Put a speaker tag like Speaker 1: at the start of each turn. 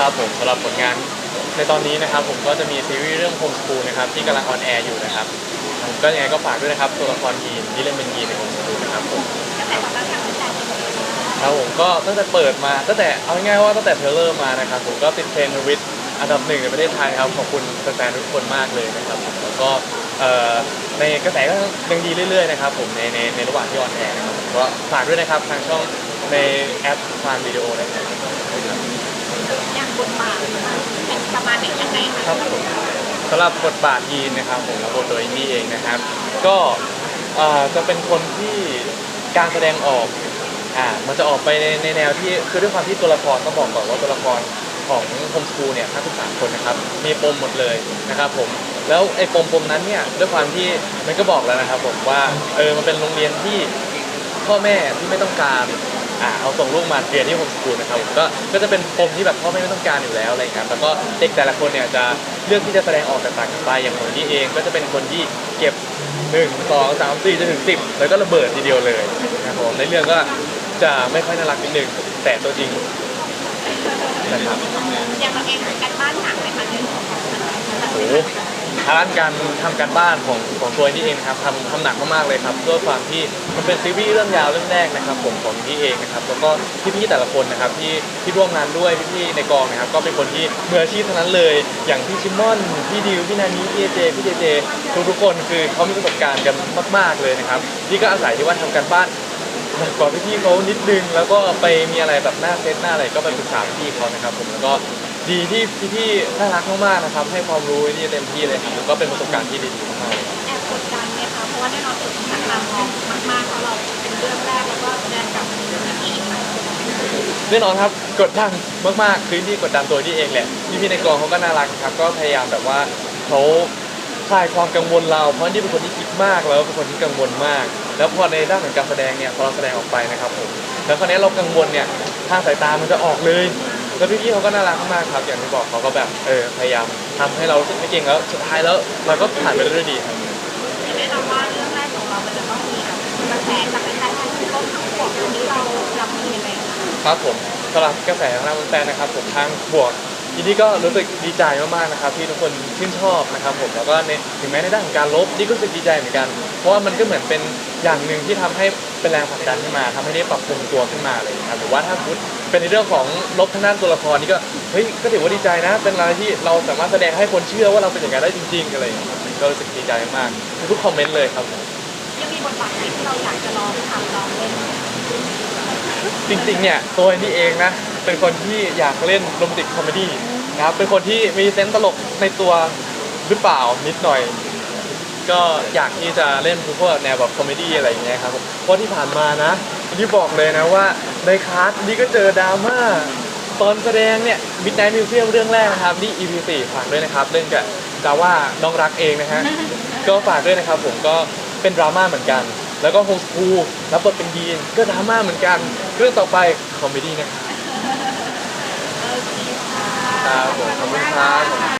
Speaker 1: ครับผมสำหรับผลงานในตอนนี้นะครับผมก็จะมีซีรีส์เรื่อง Home School นะครับที่กำลังออนแอร์อยู่นะครับผมก็ยังไงก็ฝากด้วยนะครับตัวละครยีนที่เล่นเป็นยีนใน Home School นะครับผม
Speaker 2: กระแสตอบรับจากแฟนๆเป็นยังไงบ้าง
Speaker 1: ครับผมก็ตั้งแต่เปิดมาตั้งแต่เอาง่ายๆว่าตั้งแต่เทเลอร์มานะครับผมก็ติดเทรนด์ทวิตอันดับหนึ่งในประเทศไทยครับขอบคุณแฟนๆทุกคนมากเลยนะครับผมแล้วก็ในกระแสก็ยังดีเรื่อยๆนะครับผมในในในระหว่างที่ออนแอร์นะครับผมก็ฝากด้วยนะครับทางช่องในแอปพานวิดีโอนะครับ
Speaker 2: บทบาทเป็นประมาณไหนยังไงคะ
Speaker 1: ครับผมสำหรับบทบาทยีนนะครับผมรับบทโดยอินดี้เองนะครับ ก็เอ่อจะเป็นคนที่การแสดงออกอ่ามันจะออกไปในในแนวที่คือด้วยความที่ตัวละครต้องบอกก่อนว่าตัวละครของโฮมสกูลเนี่ยทั้ง13คนนะครับมีปมหมดเลยนะครับผมแล้วไอ้ปมปมนั้นเนี่ยด้วยความที่มันก็บอกแล้วนะครับผมว่าเออมันเป็นโรงเรียนที่พ่อแม่ที่ไม่ต้องการ อ่าเอาส่งลูกมาเรียนที่โฮมสกูลนะครับก็ก็จะเป็นปมที่แบบพ่อแม่ไม่ต้องการอยู่แล้วอะไรอย่างเงี้ยแล้วก็เด็กแต่ละคนเนี่ยจะเลือกที่จะแสดงออกแตกต่างกันไปอย่างคนที่เองก็จะเป็นคนที่เก็บหนึ่งสองสามสี่จนถึงสิบแล้วก็ระเบิดทีเดียวเลยนะครับผมในเรื่องก็จะไม่ค่อยน่ารักนิดนึงแต่ตัวจริงนะครับ
Speaker 2: อย่างเราเองการบ้านหนักไหมคะเนี่ย
Speaker 1: โอ้โห ทางด้านการทำการบ้านของของตัวนี้เองนะครับทำทำหนักมากๆเลยครับด้วยความที่มันเป็นซีรีส์เรื่องยาวเรื่องแรกนะครับ ผมของที่เองนะครับแล้วก็พี่ๆแต่ละคนนะครับที่ที่ร่วมงานด้วยพี่ๆในกองนะครับ ก็เป็นคนที่มืออาชีพทั้งนั้นเลย อย่างพี่ชิมอนพี่ดิวพี่นานีพี่เอเจพี่เจเจทุกทุกๆคนคือเขามีประสบการณ์กันมาก ๆเลยนะครับนี่ก็อาศัยที่ว่าทำการบ้านหนักกว่าพี่ๆเขานิดนึงแล้วก็ไปมีอะไรแบบหน้าเซตหน้าอะไรก็ไปปรึกษาพี่เขานะครับผมแล้วก็ ดีที่พี่ๆน่ารักมากๆนะครับ ให้ความรู้นี่เต็มที่เลยครับแล้วก็เป็นประสบการณ์ที่ดีๆมากๆเลย
Speaker 2: แอบกดดันไหมคะ เพราะว่าแน่นอนสุดทางตามองมากๆเพราะเราเป็นเรื่องแรกแล้วก็แสดงกับพี่อีกหลายคน
Speaker 1: แน่นอนครับกดดันมากๆคือที่กดดันตัวที่เองแหละพี่ๆในกองเขาก็น่ารักครับ ก็พยายามแบบว่าเขาคลายความกังวลเราเพราะนี่เป็นคนที่คิดมากแล้วเป็นคนที่กังวลมาก แล้วพอในด้านของการแสดงเนี่ยพอเราแสดงออกไปนะครับผมแล้วคราวนี้เรากังวลเนี่ยทางสายตามันจะออกเลย แล้วพี่ๆเขาก็น่ารักมากครับ อย่างที่บอกเขาก็แบบเออพยายามทำให้เรารู้สึกไม่เก่งแล้วสุดท้ายแล้วเราก็ผ่านไปได้ด้วยดีครับ
Speaker 2: แน่นอนว่าเรื่องแรกของเรา มันจะต้องมีแบบกระแสจากแฟนๆทั้งต้นทั้งบวกตรงนี้เรารับมือยังไงคะ
Speaker 1: ครับผมสำหรับกระแสของทางแฟนๆนะครับผมทางบวก ทีนี้ก็รู้สึกดีใจมากๆนะครับที่ทุกคนชื่นชอบนะครับผมแล้วก็ในถึงแม้ในด้านของการลบนี่ก็รู้สึกดีใจเหมือนกัน เพราะว่ามันก็เหมือนเป็นอย่างหนึ่งที่ทำให้เป็นแรงผลักดันขึ้นมาทำให้ได้ปรับปรุงตัวขึ้นมาเลยครับหรือว่าถ้าพุทเป็นในเรื่องของลบทางด้านตัวละครนี่ก็เฮ้ยก็ถือว่าดีใจนะ เป็นอะไรที่เราสามารถแสดงให้คนเชื่อว่าเราเป็นอย่างนั้นได้จริงๆอะไรอย่างเงี้ยครับก็รู้สึกดีใจมากๆทุกคอมเมนต์เลยครับผม
Speaker 2: ยังมีบทบาทไหนที่เราอยากจะลองทำลองเล่น
Speaker 1: จริงๆ เนี่ยตัวนี่เองนะ เป็นคนที่อยากเล่นโรแมนติกคอมเมดี้นะครับเป็นคนที่มีเซนส์ตลกในตัวหรือเปล่านิดหน่อย ก็อยากที่จะเล่นพวกแนวแบบคอมเมดี้อะไรอย่างเงี้ยครับเพราะที่ผ่านมานะที่บอกเลยนะว่าในคลาสนี่ก็เจอดราม่าตอนแสดงเนี่ย Midnight Museum เรื่องแรกนะครับนี่ EP 4ฝากด้วยนะครับเรื่องกับดาว่าน้องรักเองนะฮะก็ฝากด้วยนะครับผมก็เป็นดราม่าเหมือนกัน แล้วก็โฮสคูลรับบทเป็นยีนก็ดราม่าเหมือนกันเรื่องต่อไปคอมเมดี้นะครับ ครับผมขอบคุณครับ